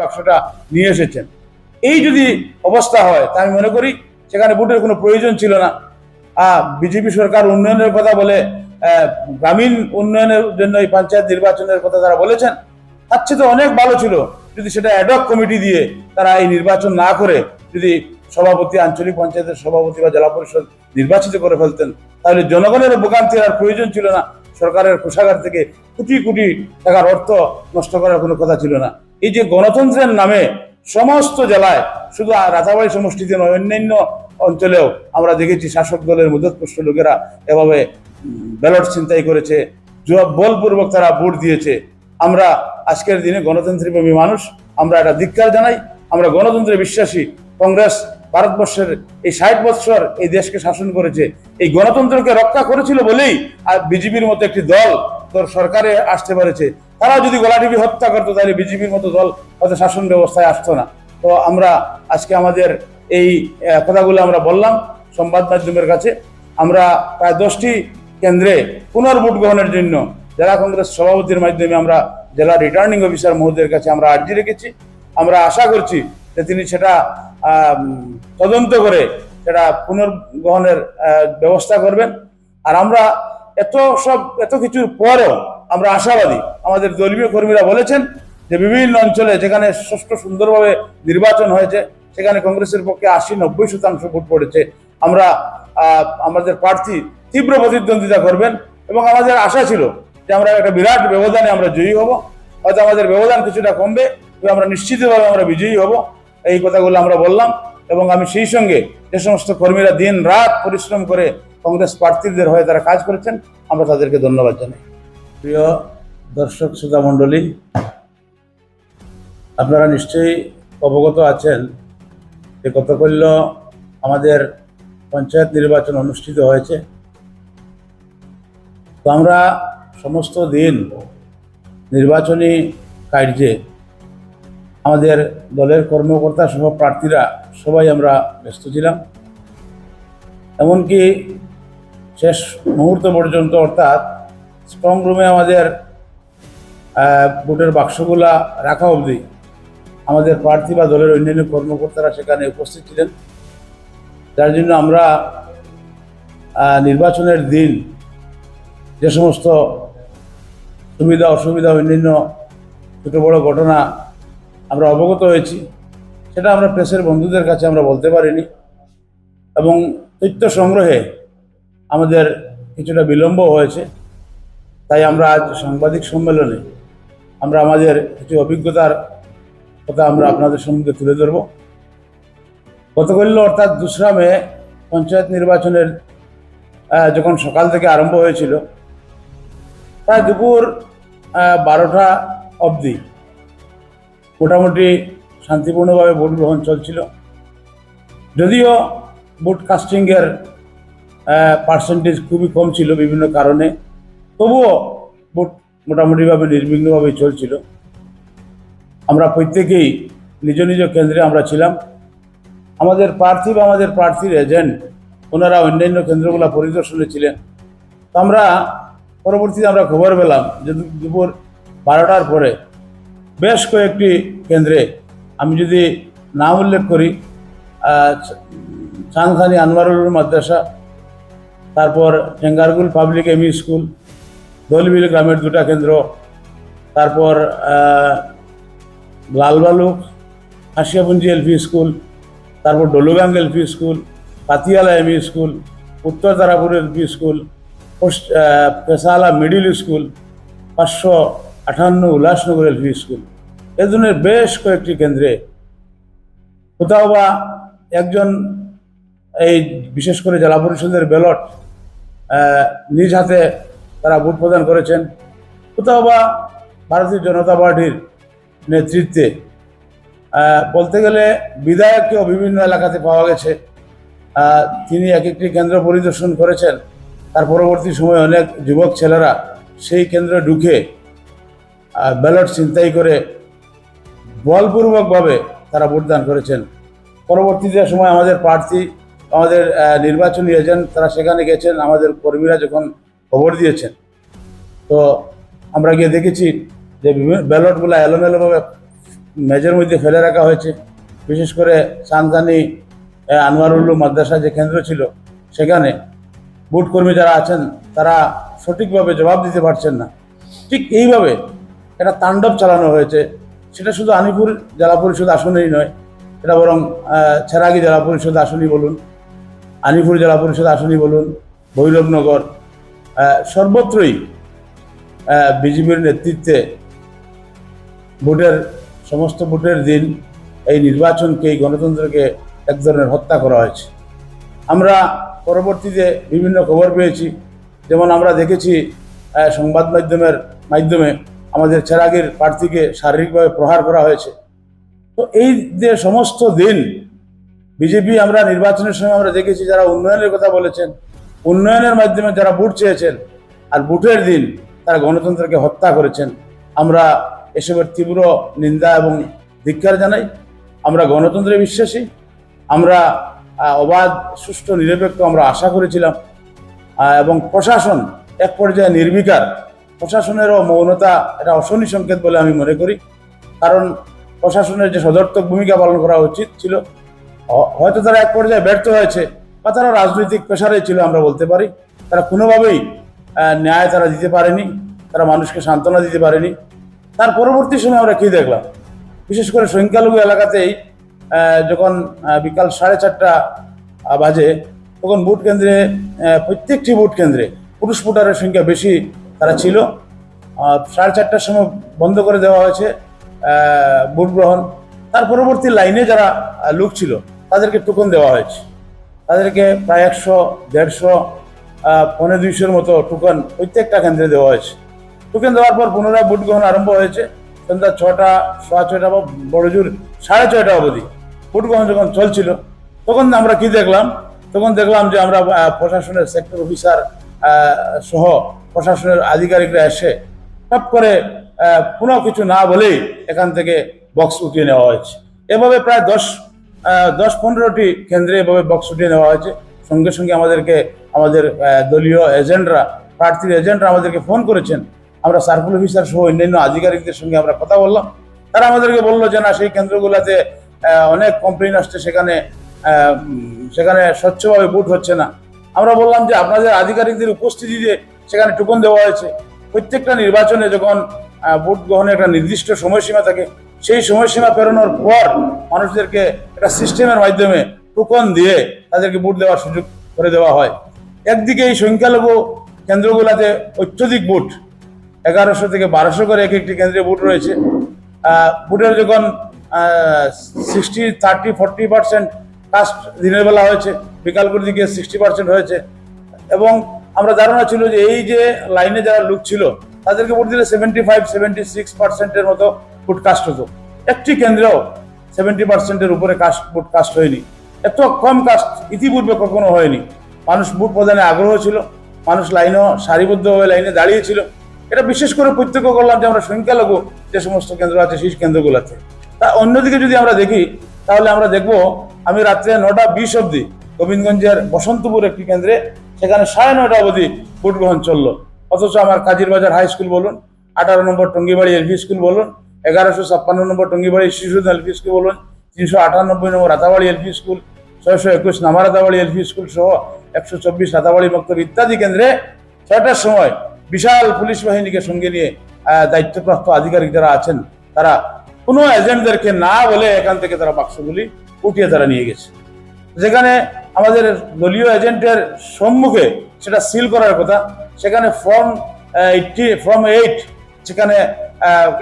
বাক্সটা নিয়ে এসেছেন। এই যদি অবস্থা হয়, তা আমি মনে করি সেখানে ভোটের কোনো প্রয়োজন ছিল না। বিজেপি সরকার উন্নয়নের কথা বলে গ্রামীণ উন্নয়নের জন্য এই পঞ্চায়েত নির্বাচনের কথা তারা বলেছেন, তার চেয়ে তো অনেক ভালো ছিল। যদি সেটা অ্যাডক কমিটি দিয়ে তারা এই নির্বাচন না করে, যদি সভাপতি, আঞ্চলিক পঞ্চায়েতের সভাপতি বা জেলা পরিষদ নির্বাচিত করে ফেলতেন, তাহলে জনগণের ভোগান্তির আর প্রয়োজন ছিল না। সরকারের কোষাগার থেকে কোটি কোটি টাকার অর্থ নষ্ট করার কোনো কথা ছিল না। এই যে গণতন্ত্রের নামে সমস্ত জেলায় শুধু আর রাতাবাড়ি সমষ্টিতে নয়, অন্যান্য অঞ্চলেও আমরা দেখেছি শাসক দলের মধ্যপুষ্ট লোকেরা এভাবে ব্যালট ছিনতাই করেছে বলপূর্বক তারা ভোট দিয়েছে। আমরা আজকের দিনে গণতন্ত্রপ্রেমী মানুষ, আমরা এটা ধিক্কার জানাই। আমরা গণতন্ত্রে বিশ্বাসী। কংগ্রেস ভারতবর্ষের এই ষাট বৎসর এই দেশকে শাসন করেছে। এই গণতন্ত্রকে রক্ষা করেছিল বলেই আর বিজেপির মতো একটি দল তোর সরকারে আসতে পেরেছে। তারা যদি গলাটিভি হত্যা করতো, তাহলে বিজেপির মতো দল হয়তো শাসন ব্যবস্থায় আসতো না। তো আমরা আজকে আমাদের এই কথাগুলো আমরা বললাম সংবাদ মাধ্যমের কাছে। আমরা প্রায় দশটি কেন্দ্রে পুনর্ভোট গ্রহণের জন্য জেলা কংগ্রেস সভাপতির মাধ্যমে আমরা জেলা রিটার্নিং অফিসার মহোদয়ের কাছে আমরা আর্জি রেখেছি। আমরা আশা করছি যে তিনি সেটা তদন্ত করে সেটা পুনর্গ্রহণের ব্যবস্থা করবেন। আর আমরা এত সব, এত কিছুর পরও আমরা আশাবাদী। আমাদের দলীয় কর্মীরা বলেছেন যে বিভিন্ন অঞ্চলে যেখানে সুষ্ঠু সুন্দরভাবে নির্বাচন হয়েছে, সেখানে কংগ্রেসের পক্ষে আশি নব্বই শতাংশ ভোট পড়েছে। আমরা আমাদের প্রার্থী তীব্র প্রতিদ্বন্দ্বিতা করবেন এবং আমাদের আশা ছিল যে আমরা একটা বিরাট ব্যবধানে আমরা জয়ী হব। হয়তো আমাদের ব্যবধান কিছুটা কমবে, তবে আমরা নিশ্চিতভাবে আমরা বিজয়ী হব। এই কথাগুলো আমরা বললাম এবং আমি সেই সঙ্গে যে সমস্ত কর্মীরা দিন রাত পরিশ্রম করে কংগ্রেস প্রার্থীদের হয়ে তারা কাজ করেছেন, আমরা তাদেরকে ধন্যবাদ জানাই। প্রিয় দর্শক শ্রোতা মণ্ডলী, আপনারা নিশ্চয়ই অবগত আছেন যে গতকল্য আমাদের পঞ্চায়েত নির্বাচন অনুষ্ঠিত হয়েছে। তো আমরা সমস্ত দিন নির্বাচনী কার্যে আমাদের দলের কর্মকর্তা সহ প্রার্থীরা সবাই আমরা ব্যস্ত ছিলাম। এমনকি শেষ মুহূর্ত পর্যন্ত অর্থাৎ স্ট্রং রুমে আমাদের ভোটের বাক্সগুলা রাখা অবধি আমাদের প্রার্থী বা দলের অন্যান্য কর্মকর্তারা সেখানে উপস্থিত ছিলেন। যার জন্য আমরা নির্বাচনের দিন যে সমস্ত সুবিধা, অসুবিধা, অন্যান্য ছোটো বড় ঘটনা আমরা অবগত হয়েছি, সেটা আমরা প্রেসের বন্ধুদের কাছে আমরা বলতে পারিনি এবং তথ্য সংগ্রহে আমাদের কিছুটা বিলম্ব হয়েছে। তাই আমরা আজ সাংবাদিক সম্মেলনে আমরা আমাদের কিছু অভিজ্ঞতার কথা আমরা আপনাদের সম্মুখে তুলে ধরব। গতকাল অর্থাৎ দোসরা মে পঞ্চায়েত নির্বাচনের যখন সকাল থেকে আরম্ভ হয়েছিল, প্রায় দুপুর বারোটা অবধি মোটামুটি শান্তিপূর্ণভাবে ভোট গ্রহণ চলছিল। যদিও ভোট কাস্টিংয়ের পার্সেন্টেজ খুবই কম ছিল বিভিন্ন কারণে। তবুও ভোট মোটামুটিভাবে নির্বিঘ্নভাবে চলছিল। আমরা প্রত্যেকেই নিজ নিজ কেন্দ্রে আমরা ছিলাম। আমাদের প্রার্থী বা আমাদের প্রার্থীর এজেন্ট, ওনারা অন্যান্য কেন্দ্রগুলো পরিদর্শনে ছিলেন। তো আমরা পরবর্তীতে আমরা খবর পেলাম যে দুপুর বারোটার পরে বেশ কয়েকটি কেন্দ্রে, আমি যদি নাম উল্লেখ করি চাঁদখানি আনোয়ারুল মাদ্রাসা, তারপর Tengargul public ME school Dolbil গ্রামের দুটা কেন্দ্র। তারপর লালবালুক, হাসিয়াপুঞ্জি এলপি স্কুল, তারপর Dolugang LP school, Patiala ME school, Uttar Tarapur LP school Peshala middle school, পাঁচশো আঠান্ন উল্লাসনগর এলপি স্কুল। এ ধরনের বেশ কয়েকটি কেন্দ্রে। কোথাও বা একজন এই বিশেষ করে জেলা পরিষদের ব্যালট নিজ হাতে তারা ভোট প্রদান করেছেন। কোথাও বা ভারতীয় জনতা পার্টির নেতৃত্বে বলতে গেলে বিধায়ককেও বিভিন্ন এলাকাতে পাওয়া গেছে। তিনি এক একটি কেন্দ্র পরিদর্শন করেছেন। তার পরবর্তী সময়ে অনেক যুবক ছেলেরা সেই কেন্দ্রে ঢুকে ব্যালট ছিনতাই করে বলপূর্বকভাবে তারা ভোটদান করেছেন। পরবর্তীতে সময় আমাদের প্রার্থী, আমাদের নির্বাচনী এজেন্ট তারা সেখানে গেছেন। আমাদের কর্মীরা যখন খবর দিয়েছেন। তো আমরা গিয়ে দেখেছি যে বিভিন্ন ব্যালটগুলো এলোমেলোভাবে মেজের মধ্যে ফেলে রাখা হয়েছে। বিশেষ করে সানজানি আনোয়ারুল্লু মাদ্রাসা যে কেন্দ্র ছিল, সেখানে বুট কর্মী যারা আছেন, তারা সঠিকভাবে জবাব দিতে পারছেন না। ঠিক এইভাবে একটা তাণ্ডব চালানো হয়েছে। সেটা শুধু আনিপুর জেলা পরিষদ আসনেই নয়, এটা বরং ছেড়াগি জেলা পরিষদ আসনই বলুন, আনিপুর জেলা পরিষদ আসনই বলুন, ভৈরবনগর সর্বত্রই বিজেপির নেতৃত্বে ভোটের, সমস্ত ভোটের দিন এই নির্বাচনকে, এই গণতন্ত্রকে এক ধরনের হত্যা করা হয়েছে। আমরা পরবর্তীতে বিভিন্ন খবর পেয়েছি। যেমন আমরা দেখেছি সংবাদ মাধ্যমের মাধ্যমে আমাদের চেরাগের প্রার্থীকে শারীরিকভাবে প্রহার করা হয়েছে। তো এই যে সমস্ত দিন, বিজেপি আমরা নির্বাচনের সময় আমরা দেখেছি, যারা উন্নয়নের কথা বলেছেন উন্নয়নের মাধ্যমে যারা ভোট চেয়েছেন আর ভোটের দিন তারা গণতন্ত্রকে হত্যা করেছেন। আমরা এসবের তীব্র নিন্দা এবং ধিক্কার জানাই। আমরা গণতন্ত্রে বিশ্বাসী। আমরা অবাধ, সুষ্ঠু, নিরপেক্ষ আমরা আশা করেছিলাম। এবং প্রশাসন এক পর্যায়ে নির্বিকার। প্রশাসনেরও মৌনতা এটা অশনি সংকেত বলে আমি মনে করি। কারণ প্রশাসনের যে সদর্থক ভূমিকা পালন করা উচিত ছিল হয়তো তারা এক পর্যায়ে ব্যর্থ হয়েছে। বা তারা রাজনৈতিক পেশারে ছিল আমরা বলতে পারি, তারা কোনোভাবেই ন্যায় তারা দিতে পারেনি, তারা মানুষকে সান্ত্বনা দিতে পারেনি। তার পরবর্তী সময় আমরা কী দেখলাম? বিশেষ করে সংখ্যালঘু এলাকাতেই যখন বিকাল সাড়ে চারটা বাজে, তখন ভোট কেন্দ্রে প্রত্যেকটি ভোট কেন্দ্রে পুরুষ ভোটারের সংখ্যা বেশি তারা ছিল। সাড়ে চারটার সময় বন্ধ করে দেওয়া হয়েছে ভোট গ্রহণ। তার পরবর্তী লাইনে যারা লোক ছিল, তাদেরকে টোকন দেওয়া হয়েছে। তাদেরকে প্রায় একশো, দেড়শো পনেরো দুইশোর মতো টোকন প্রত্যেকটা কেন্দ্রে দেওয়া হয়েছে। টোকেন দেওয়ার পর পুনরায় ভোট গ্রহণ আরম্ভ হয়েছে। সন্ধ্যা ছটা, সোয়া ছয়টা বা বড় জোর সাড়ে ছয়টা অবধি। ভোট গ্রহণ যখন চলছিল, তখন আমরা কি দেখলাম? তখন দেখলাম যে আমরা প্রশাসনের সেক্টর অফিসার সহ প্রশাসনের আধিকারিকরা এসে টপ করে কোনো কিছু না বলেই এখান থেকে বক্স উঠিয়ে নেওয়া হয়েছে। এভাবে প্রায় দশ দশ পনেরোটি কেন্দ্রে এভাবে বক্স উঠিয়ে নেওয়া হয়েছে। সঙ্গে সঙ্গে আমাদেরকে, আমাদের দলীয় এজেন্টরা প্রার্থীর এজেন্টরা আমাদেরকে ফোন করেছেন। আমরা সার্কুল অফিসার সহ অন্যান্য আধিকারিকদের সঙ্গে আমরা কথা বললাম। তারা আমাদেরকে বলল যে, না, সেই কেন্দ্রগুলোতে অনেক কমপ্লেন আসছে, সেখানে সেখানে স্বচ্ছভাবে বুট হচ্ছে না। আমরা বললাম যে, আপনাদের আধিকারিকদের উপস্থিতিতে সেখানে টোকন দেওয়া হয়েছে। প্রত্যেকটা নির্বাচনে যখন ভোট গ্রহণের একটা নির্দিষ্ট সময়সীমা থাকে সেই সময়সীমা পেরোনোর পর মানুষদেরকে একটা সিস্টেমের মাধ্যমে টোকন দিয়ে তাদেরকে ভোট দেওয়ার সুযোগ করে দেওয়া হয়। একদিকে এই সংখ্যালঘু কেন্দ্রগুলোতে অত্যধিক ভোট, এগারোশো থেকে বারোশো করে এক একটি কেন্দ্রে ভোট রয়েছে। ভোটের যখন sixty thirty forty percent cast দিনের বেলা হয়েছে, বিকালপুর দিকে সিক্সটি পার্সেন্ট হয়েছে এবং আমরা ধারণা ছিল যে এই যে লাইনে যারা লোক ছিল, তাদেরকে ভোট দিলে সেভেন্টি ফাইভ সেভেন্টি সিক্স পার্সেন্টের মতো ভোট কাস্ট হতো একটি কেন্দ্রেও সেভেন্টি পার্সেন্টের উপরে কাস্ট ভোট কাস্ট হয়নি। এত কম কাস্ট ইতিপূর্বে কখনো হয়নি। মানুষ ভোট প্রদানে আগ্রহ ছিল, মানুষ লাইনও সারিবদ্ধভাবে লাইনে দাঁড়িয়েছিল এটা বিশেষ করে প্রত্যক্ষ করলাম যে আমরা সংখ্যালঘু যে সমস্ত কেন্দ্র আছে, সেই কেন্দ্রগুলোতে। তা অন্যদিকে যদি আমরা দেখি, তাহলে আমরা দেখব, আমি রাত্রে নটা বিশ অবধি গোবিন্দগঞ্জের বসন্তপুর একটি কেন্দ্রে, সেখানে সাড়ে নটা অবধি ভোট গ্রহণ চলল। অথচ আমার কাজির বাজার হাই স্কুল বলুন, আঠারো নম্বর টঙ্গিবাড়ি এলভি স্কুল বলুন এগারোশো ছাপ্পান্ন নম্বর টঙ্গিবাড়ি শিশুদ এলপি স্কুল বলুন, তিনশো আটানব্বই নম্বর রাতাবাড়ি এলপি স্কুল, ছয়শো একুশ নামারাতাবাড়ি এলপি স্কুল সহ একশো চব্বিশ রাতাবাড়ি মক্তব ইত্যাদি কেন্দ্রে ছয়টার সময় বিশাল পুলিশ বাহিনীকে সঙ্গে নিয়ে দায়িত্বপ্রাপ্ত আধিকারিক যারা আছেন, তারা কোনো এজেন্টদেরকে না বলে এখান থেকে তারা বাক্সগুলি উঠিয়ে তারা নিয়ে গেছে। যেখানে আমাদের দলীয় এজেন্টের সম্মুখে সেটা সিল করার কথা, সেখানে ফর্ম এইটটি, ফর্ম এইট সেখানে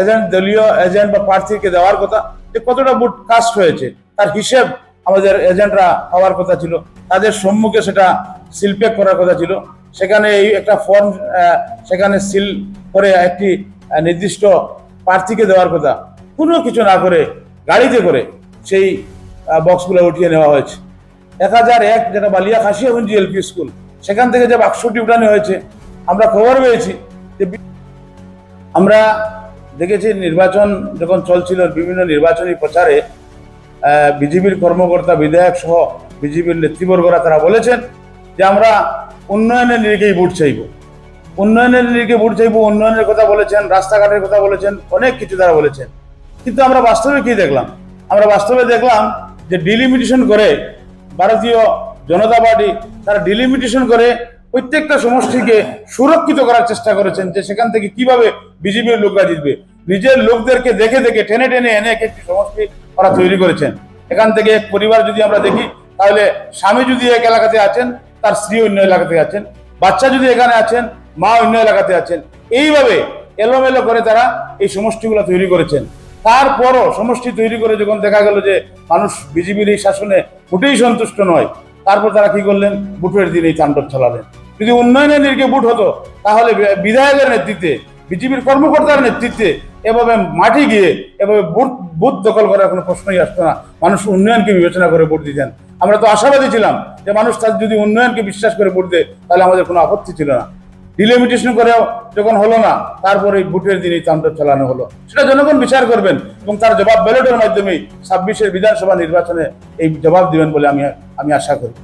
এজেন্ট দলীয় এজেন্ট বা প্রার্থীকে দেওয়ার কথা, যে কতটা বুট কাস্ট হয়েছে, তার হিসেব আমাদের এজেন্টরা হওয়ার কথা ছিল, তাদের সম্মুখে সেটা সিল প্যাক করার কথা ছিল। সেখানে এই একটা ফর্ম সেখানে সিল করে একটি নির্দিষ্ট প্রার্থীকে দেওয়ার কথা, কোনো কিছু না করে গাড়িতে করে সেই বক্সগুলো উঠিয়ে নেওয়া হয়েছে। এক হাজার এক যেটা বালিয়া খাসিয়াগঞ্জি এলপি স্কুল, সেখান থেকে যে বাক্সটি উঠানো হয়েছে, আমরা খবর পেয়েছি যে আমরা দেখেছি নির্বাচন যখন চলছিল, বিভিন্ন নির্বাচনী প্রচারে বিজেপির কর্মকর্তা, বিধায়ক সহ বিজেপির নেতৃবর্গরা তারা বলেছেন যে আমরা উন্নয়নের নিরিখেই ভোট চাইব। উন্নয়নের নিরিখে ভোট চাইব, উন্নয়নের কথা বলেছেন, রাস্তাঘাটের কথা বলেছেন, অনেক কিছু তারা বলেছেন। কিন্তু আমরা বাস্তবে কি দেখলাম? আমরা বাস্তবে দেখলাম যে ডিলিমিটেশন করে ভারতীয় জনতা পার্টি তারা ডিলিমিটেশন করে প্রত্যেকটা সমষ্টিকে সুরক্ষিত করার চেষ্টা করেছেন যে সেখান থেকে কীভাবে বিজেপির লোকরা জিতবে। নিজের লোকদেরকে দেখে দেখে, টেনে টেনে এনে এক একটি সমষ্টি ওরা তৈরি করেছেন। এখান থেকে এক পরিবার যদি আমরা দেখি, তাহলে স্বামী যদি এক এলাকাতে আছেন, তার স্ত্রী অন্য এলাকাতে আছেন, বাচ্চা যদি এখানে আছেন, মা অন্য এলাকাতে আছেন। এইভাবে এলোমেলো করে তারা এই সমষ্টিগুলো তৈরি করেছেন। তারপরও সমষ্টি তৈরি করে যখন দেখা গেল যে মানুষ বিজেপির এই শাসনে মোটেই সন্তুষ্ট নয় তারপর তারা কি করলেন? বুটের দিন এই তাণ্ডব চালালেন। যদি উন্নয়নের নির্গে বুট হতো, তাহলে বিধায়কের নেতৃত্বে, বিজেপির কর্মকর্তার নেতৃত্বে এভাবে মাটি গিয়ে, এভাবে বুট বুথ দখল করার কোনো প্রশ্নই আসতো না। মানুষ উন্নয়নকে বিবেচনা করে ভোট দিতেন। আমরা তো আশাবাদী ছিলাম যে মানুষ তার যদি উন্নয়নকে বিশ্বাস করে ভোট দেয়, তাহলে আমাদের কোনো আপত্তি ছিল না। ডিলিমিটেশন করেও যখন হলো না, তারপরে ভোটের দিনই তাণ্ডব চালানো হলো, সেটা জনগণ বিচার করবেন এবং তার জবাব ব্যালটের মাধ্যমে ছাব্বিশের বিধানসভা নির্বাচনে এই জবাব দিবেন বলে আমি আমি আশা করি।